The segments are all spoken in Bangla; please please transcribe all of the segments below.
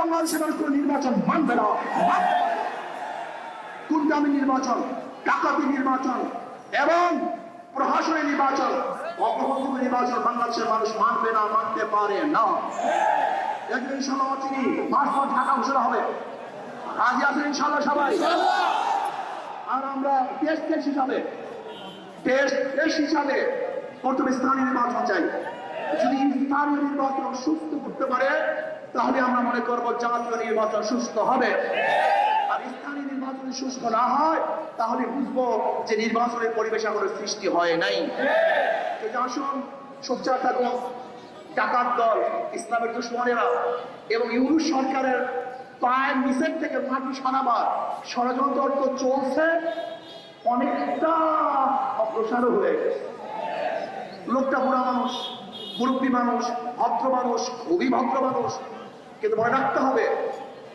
বাংলাদেশের মানুষ কোনো নির্বাচন মানবে না। কুন্দামি নির্বাচন, ডাকাতি নির্বাচন এবং প্রশাসনের নির্বাচন অগ্রগতি নির্বাচন বাংলাদেশের মানুষ মানবে না, মানতে পারে না। একদিন ইনশাল্লাহ পাঁচ মাস ঢাকা ঘোষণা হবে। রাজি আছেন ইনশাল্লাহ সবাই? আর আমরা টেস্ট টেস্ট হিসাবে টেস্ট টেস্ট হিসাবে প্রথমে স্থানীয় নির্বাচন চাই। যদি স্থানীয় নির্বাচন সুস্থ করতে পারে, তাহলে আমরা মনে করব জাতীয় নির্বাচন সুস্থ হবে। আর স্থানীয় নির্বাচন সুস্থ না হয়, তাহলে বুঝব যে নির্বাচনের পরিবেশ এখনও সৃষ্টি হয় নাই। আসুন সোচ্চার থাকুন টাকার দল, ইসলামের দুশ্মনেরা এবং ইউরোপ সরকারের পায়ের নিচের থেকে মাটি সরাবার ষড়যন্ত্র তো চলছে, অনেকটা অগ্রসরও হয়ে গেছে। লোকটা বুড়া মানুষ। মুরব্বী মানুষ, ভদ্র মানুষ খুবই ভদ্র মানুষ। কিন্তু মনে রাখতে হবে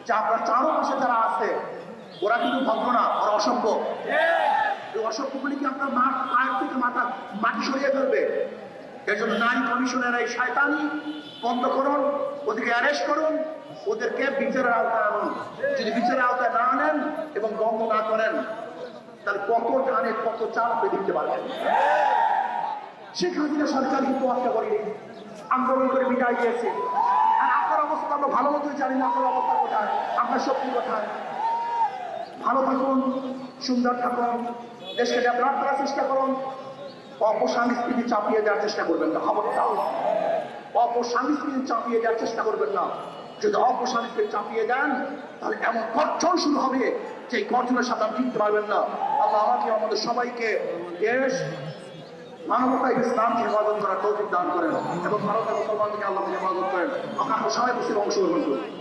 যে আপনার চারপাশে যারা আছে, ওরা কিন্তু ভদ্র না, ওরা অসভ্য। এই অসভ্যগুলি কি আপনার মাঠ, পায়ের থেকে মাথা, মাটি সরিয়ে ফেলবে? এর জন্য নারী কমিশনের এই শয়তানি, বন্ধ করুন, ওদেরকে অ্যারেস্ট করুন, ওদেরকে বিচারের আওতায় আনুন। যদি বিচারের আওতায় না আনেন এবং বন্ধ না করেন, তাহলে কত ধানে কত চাল আপনি দিতে পারবেন। শেখ হাসিনা সরকার কিন্তু আটকা করেনি আন্দোলন করে বিদায় দিয়েছে আর আপনার অবস্থা আমরা ভালো মতোই জানি না, আপনার অবস্থা কোথায়, আপনার শক্তি কোথায়। ভালো থাকুন, সুন্দর থাকুন, দেশকে ডেভেলপ করার চেষ্টা করুন। অপসংস্কৃতি চাপিয়ে দেওয়ার চেষ্টা করবেন না খবরটা অপসংস্কৃতি চাপিয়ে দেওয়ার চেষ্টা করবেন না। যদি অপসংস্কৃতি চাপিয়ে দেন, তাহলে এমন গর্জন শুরু হবে যে গর্জনের সাথে আপনি টিকতে পারবেন না। আল্লাহ আমাকে, আমাদের সবাইকে দেশ মানবতা ইসলাম হেফাজত করার তৌফিক দান করেন এবং ভারতের মুসলমানকে আল্লাহ হেফাজত করেন। আপনার সবাই অংশগ্রহণ করুন।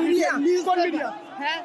মিডিয়া নিউজ মিডিয়া হ্যাঁ?